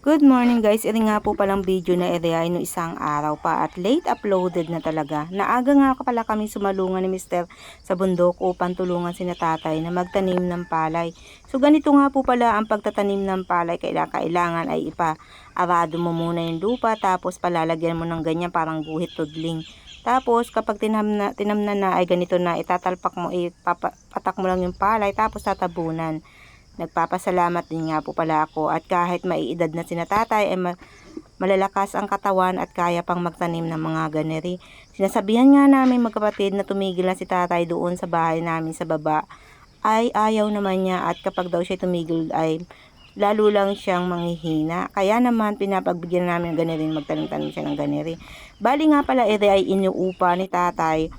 Good morning guys, ito nga po palang video na ay no isang araw pa at late uploaded na talaga. Naaga nga pala kami sumalungan ni Mr. sa bundok upang tulungan si tatay na magtanim ng palay. So ganito nga po pala ang pagtatanim ng palay, kailangan ay ipa-arado mo muna yung lupa tapos palalagyan mo ng ganyan parang guhit tudling. Tapos kapag tinamna, tinamna na ay ganito na itatalpak mo, ipapatak mo lang yung palay tapos tatabunan. Nagpapasalamat din nga po pala ako at kahit maiedad na sinatatay ay ma- malalakas ang katawan at kaya pang magtanim ng mga ganeri. Sinasabihan nga namin magkapatid na tumigil na si tatay doon sa bahay namin sa baba ay ayaw naman niya at kapag daw siya tumigil ay lalo lang siyang manghihina. Kaya naman pinapagbigyan namin ng ganeri, magtanim-tanim siya ng ganeri. Bali nga pala ere ay inuupa ni tatay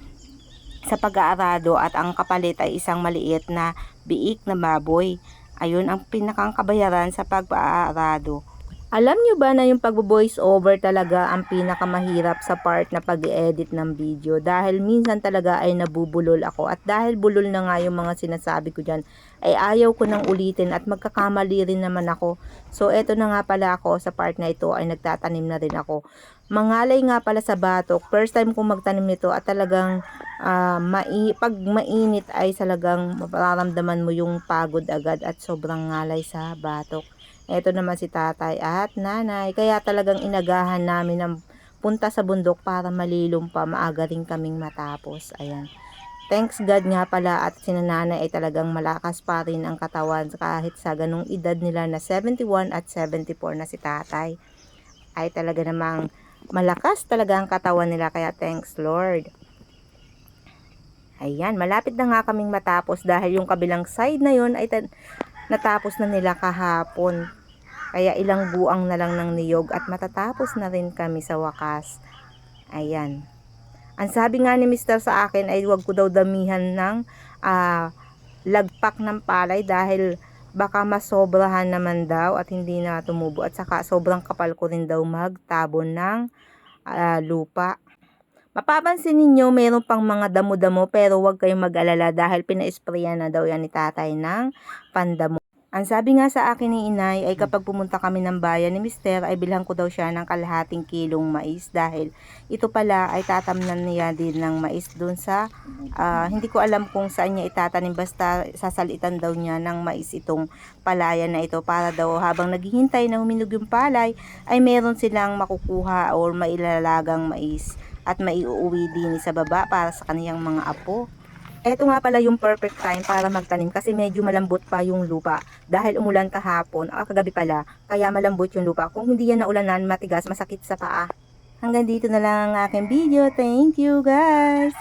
sa pag-aarado at ang kapalit ay isang maliit na biik na baboy. Ayun ang pinakang kabayaran sa pag-aarado. Alam nyo ba na yung pag-voice over talaga ang pinakamahirap sa part na pag edit ng video dahil minsan talaga ay nabubulol ako at dahil bulol na nga yung mga sinasabi ko dyan ay ayaw ko nang ulitin at magkakamali rin naman ako. So eto na nga pala ako sa part na ito ay nagtatanim na rin ako. Mangalay nga pala sa batok. First time kong magtanim nito at talagang ah, mai, pag mainit ay talagang mararamdaman mo yung pagod agad at sobrang ngalay sa batok. Ito naman si tatay at nanay. Kaya talagang inagahan namin ng punta sa bundok para malilom pa. Maaga rin kaming matapos. Ayan. Thanks God nga pala at sinananay ay talagang malakas pa rin ang katawan kahit sa ganung edad nila na 71 at 74 na si tatay. Ay talaga namang malakas talaga ang katawan nila kaya thanks Lord. Ayan, malapit na nga kaming matapos dahil yung kabilang side na yon ay ta- natapos na nila kahapon. Kaya ilang buang na lang ng niyog at matatapos na rin kami sa wakas. Ayan. Ang sabi nga ni Mr. sa akin ay wag ko daw damihan ng ah, lagpak ng palay dahil baka masobrahan naman daw at hindi na tumubo at saka sobrang kapal ko rin daw magtabon ng ah, lupa. Mapapansin ninyo, meron pang mga damo-damo pero huwag kayong mag-alala dahil pina-sprayan na daw yan ni tatay ng pandamo. Ang sabi nga sa akin ni inay ay kapag pumunta kami ng bayan ni mister ay bilhan ko daw siya ng kalahating kilong mais dahil ito pala ay tatamnan niya din ng mais doon sa ah, hindi ko alam kung saan niya itatanim basta sasalitan daw niya ng mais itong palayan na ito para daw habang naghihintay na huminog yung palay ay meron silang makukuha or mailalagang mais at maiuwi din sa baba para sa kaniyang mga apo. Ito nga pala yung perfect time para magtanim kasi medyo malambot pa yung lupa. Dahil umulan kahapon, o kagabi pala, kaya malambot yung lupa. Kung hindi yan naulanan, matigas, masakit sa paa. Hanggang dito na lang ang aking video. Thank you guys!